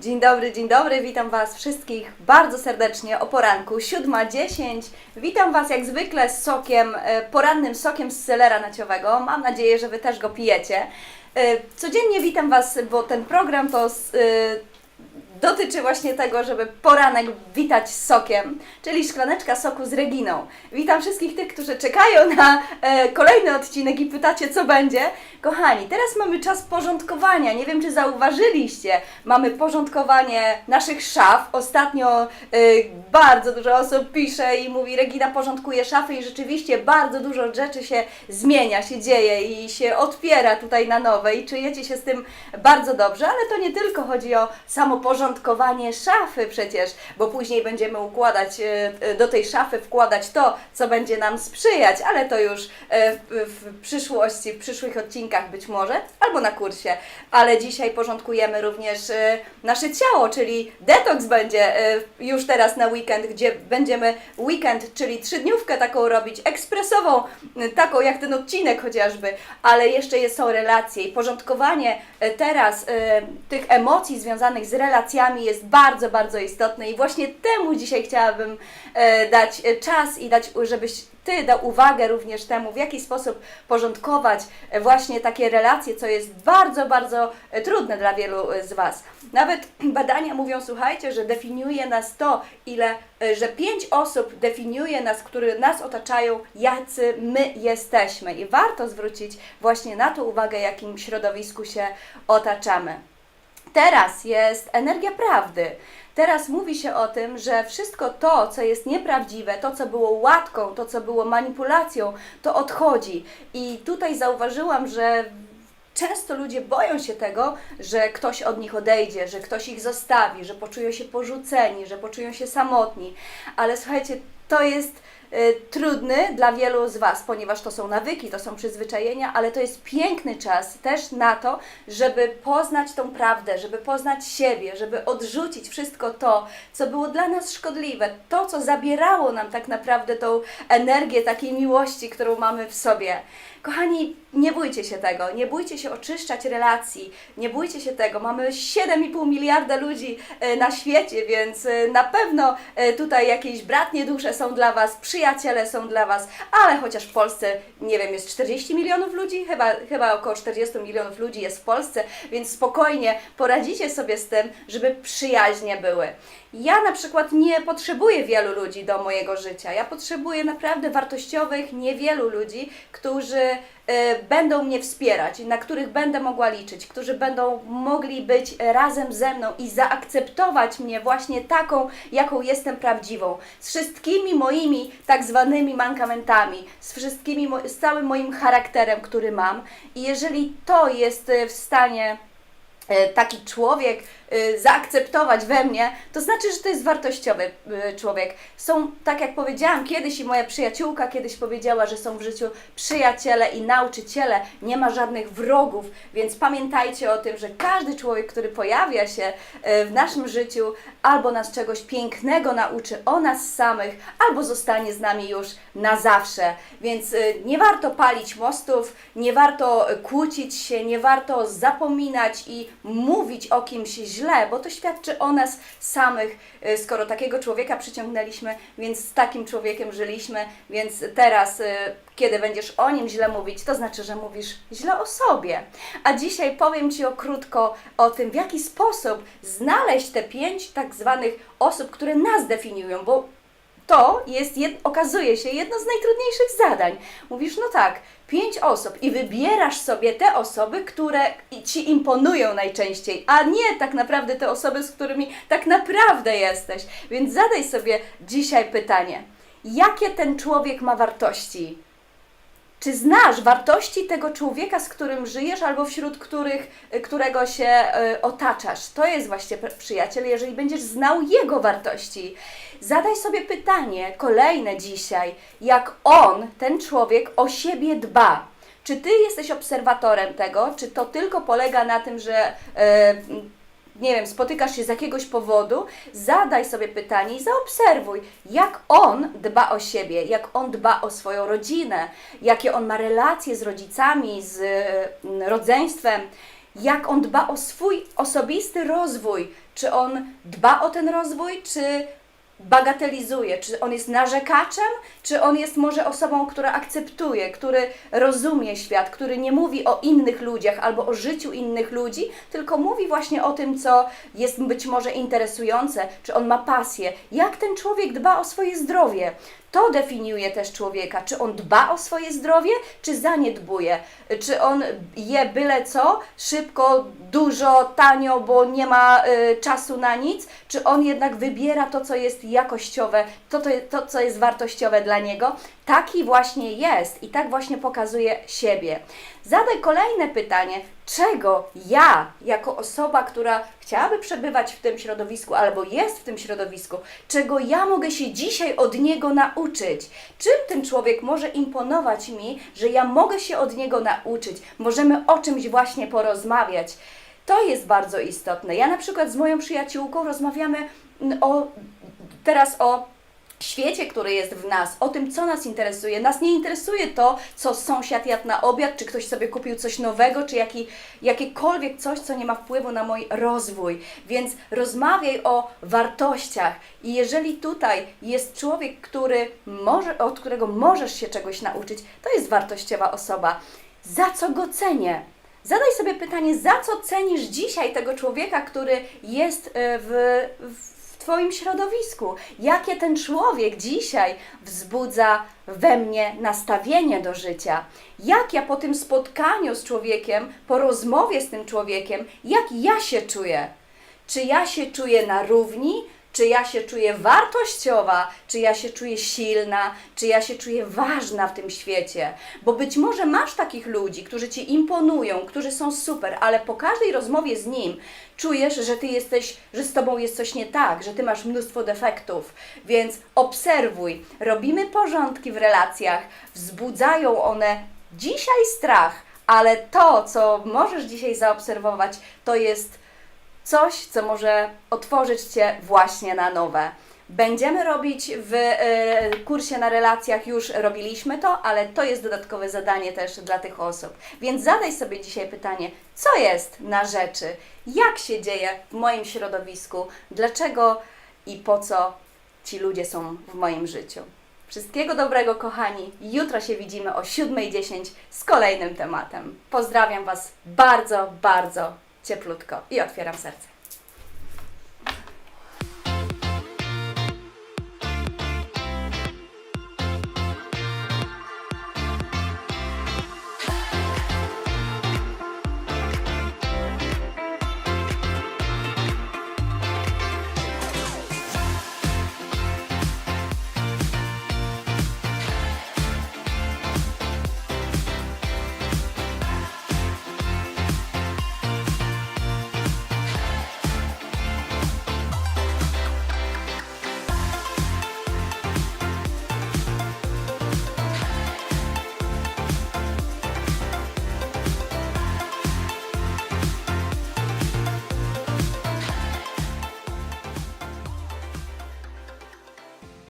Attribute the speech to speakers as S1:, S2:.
S1: Dzień dobry, dzień dobry, witam Was wszystkich bardzo serdecznie o poranku, 7.10. Witam Was jak zwykle z sokiem, e, porannym sokiem z selera naciowego. Mam nadzieję, że Wy też go pijecie. E, Codziennie witam Was, bo ten program to e, dotyczy właśnie tego, żeby poranek witać sokiem, czyli szklaneczka soku z Reginą. Witam wszystkich tych, którzy czekają na e, kolejny odcinek i pytacie, co będzie. Kochani, teraz mamy czas porządkowania. Nie wiem, czy zauważyliście, mamy porządkowanie naszych szaf. Ostatnio e, bardzo dużo osób pisze i mówi, Regina porządkuje szafy i rzeczywiście bardzo dużo rzeczy się zmienia, się dzieje i się otwiera tutaj na nowe i czujecie się z tym bardzo dobrze, ale to nie tylko chodzi o samo porządkowanie szafy przecież, bo później będziemy układać e, e, do tej szafy, wkładać to, co będzie nam sprzyjać, ale to już e, w, przyszłości, w przyszłych odcinkach być może, albo na kursie. Ale dzisiaj porządkujemy również nasze ciało, czyli detoks będzie już teraz na weekend, gdzie będziemy weekend, czyli trzydniówkę taką robić, ekspresową, taką jak ten odcinek chociażby, ale jeszcze są relacje i porządkowanie teraz tych emocji związanych z relacjami jest bardzo, bardzo istotne i właśnie temu dzisiaj chciałabym e, dać e, czas i dać, żebyś Ty dał uwagę również temu, w jaki sposób porządkować e, właśnie takie relacje, co jest bardzo, bardzo trudne dla wielu z Was. Nawet badania mówią, słuchajcie, że definiuje nas to, ile, że pięć osób definiuje nas, które nas otaczają, jacy my jesteśmy. I warto zwrócić właśnie na to uwagę, jakim środowisku się otaczamy. Teraz jest energia prawdy. Teraz mówi się o tym, że wszystko to, co jest nieprawdziwe, to, co było łatką, to, co było manipulacją, to odchodzi. I tutaj zauważyłam, że często ludzie boją się tego, że ktoś od nich odejdzie, że ktoś ich zostawi, że poczują się porzuceni, że poczują się samotni. Ale słuchajcie, to jest trudny dla wielu z Was, ponieważ to są nawyki, to są przyzwyczajenia, ale to jest piękny czas też na to, żeby poznać tą prawdę, żeby poznać siebie, żeby odrzucić wszystko to, co było dla nas szkodliwe, to, co zabierało nam tak naprawdę tą energię takiej miłości, którą mamy w sobie. Kochani, nie bójcie się tego, nie bójcie się oczyszczać relacji, nie bójcie się tego. Mamy 7,5 miliarda ludzi e, na świecie, więc e, na pewno e, tutaj jakieś bratnie dusze są dla Was, przyjaciele są dla Was, ale chociaż w Polsce, nie wiem, jest 40 milionów ludzi, chyba, chyba około 40 milionów ludzi jest w Polsce, więc spokojnie poradzicie sobie z tym, żeby przyjaźnie były. Ja na przykład nie potrzebuję wielu ludzi do mojego życia. Ja potrzebuję naprawdę wartościowych, niewielu ludzi, którzy będą mnie wspierać, na których będę mogła liczyć, którzy będą mogli być razem ze mną i zaakceptować mnie właśnie taką, jaką jestem prawdziwą. Z wszystkimi moimi tak zwanymi mankamentami, z wszystkimi, z całym moim charakterem, który mam. I jeżeli to jest e, w stanie e, taki człowiek e, zaakceptować we mnie, to znaczy, że to jest wartościowy e, człowiek. Są, tak jak powiedziałam kiedyś i moja przyjaciółka kiedyś powiedziała, że są w życiu przyjaciele i nauczyciele, nie ma żadnych wrogów, więc pamiętajcie o tym, że każdy człowiek, który pojawia się e, w naszym życiu, albo nas czegoś pięknego nauczy o nas samych, albo zostanie z nami już na zawsze. Więc nie warto palić mostów, nie warto kłócić się, nie warto zapominać i mówić o kimś źle, bo to świadczy o nas samych, e, skoro takiego człowieka przyciągnęliśmy, więc z takim człowiekiem żyliśmy, więc teraz, e, kiedy będziesz o nim źle mówić, to znaczy, że mówisz źle o sobie. A dzisiaj powiem Ci o krótko o tym, w jaki sposób znaleźć te pięć tak zwanych osób, które nas definiują, bo to jest, jed, okazuje się, jedno z najtrudniejszych zadań. Mówisz, no tak, pięć osób i wybierasz sobie te osoby, które ci imponują najczęściej, a nie tak naprawdę te osoby, z którymi tak naprawdę jesteś. Więc zadaj sobie dzisiaj pytanie, jakie ten człowiek ma wartości? Czy znasz wartości tego człowieka, z którym żyjesz, albo wśród których, którego się y, otaczasz? To jest właśnie pr- przyjaciel, jeżeli będziesz znał jego wartości. Zadaj sobie pytanie, kolejne dzisiaj, jak on, ten człowiek, o siebie dba. Czy ty jesteś obserwatorem tego, czy to tylko polega na tym, że y, nie wiem, spotykasz się z jakiegoś powodu, zadaj sobie pytanie i zaobserwuj, jak on dba o siebie, jak on dba o swoją rodzinę, jakie on ma relacje z rodzicami, z mm, rodzeństwem, jak on dba o swój osobisty rozwój. Czy on dba o ten rozwój, czy bagatelizuje, czy on jest narzekaczem, czy on jest może osobą, która akceptuje, który rozumie świat, który nie mówi o innych ludziach albo o życiu innych ludzi, tylko mówi właśnie o tym, co jest być może interesujące, czy on ma pasję, jak ten człowiek dba o swoje zdrowie. To definiuje też człowieka, czy on dba o swoje zdrowie, czy zaniedbuje, czy on je byle co, szybko, dużo, tanio, bo nie ma y, czasu na nic, czy on jednak wybiera to, co jest jakościowe, to, to, to, co jest wartościowe dla niego. Taki właśnie jest i tak właśnie pokazuje siebie. Zadaj kolejne pytanie, czego ja, jako osoba, która chciałaby przebywać w tym środowisku albo jest w tym środowisku, czego ja mogę się dzisiaj od niego nauczyć? Czym ten człowiek może imponować mi, że ja mogę się od niego nauczyć? Możemy o czymś właśnie porozmawiać. To jest bardzo istotne. Ja na przykład z moją przyjaciółką rozmawiamy mm, o, teraz o świecie, który jest w nas, o tym, co nas interesuje. Nas nie interesuje to, co sąsiad jadł na obiad, czy ktoś sobie kupił coś nowego, czy jaki, jakiekolwiek coś, co nie ma wpływu na mój rozwój. Więc rozmawiaj o wartościach. I jeżeli tutaj jest człowiek, który może, od którego możesz się czegoś nauczyć, to jest wartościowa osoba. Za co go cenię? Zadaj sobie pytanie, za co cenisz dzisiaj tego człowieka, który jest e, w, w w Twoim środowisku. Jakie ten człowiek dzisiaj wzbudza we mnie nastawienie do życia? Jak ja po tym spotkaniu z człowiekiem, po rozmowie z tym człowiekiem, jak ja się czuję? Czy ja się czuję na równi? Czy ja się czuję wartościowa? Czy ja się czuję silna? Czy ja się czuję ważna w tym świecie? Bo być może masz takich ludzi, którzy ci imponują, którzy są super, ale po każdej rozmowie z nim czujesz, że ty jesteś, że z tobą jest coś nie tak, że ty masz mnóstwo defektów. Więc obserwuj. Robimy porządki w relacjach, wzbudzają one dzisiaj strach, ale to, co możesz dzisiaj zaobserwować, to jest coś, co może otworzyć Cię właśnie na nowe. Będziemy robić w e, kursie na relacjach, już robiliśmy to, ale to jest dodatkowe zadanie też dla tych osób. Więc zadaj sobie dzisiaj pytanie, co jest na rzeczy, jak się dzieje w moim środowisku, dlaczego i po co ci ludzie są w moim życiu. Wszystkiego dobrego, kochani. Jutro się widzimy o 7.10 z kolejnym tematem. Pozdrawiam Was bardzo, bardzo cieplutko i otwieram serce.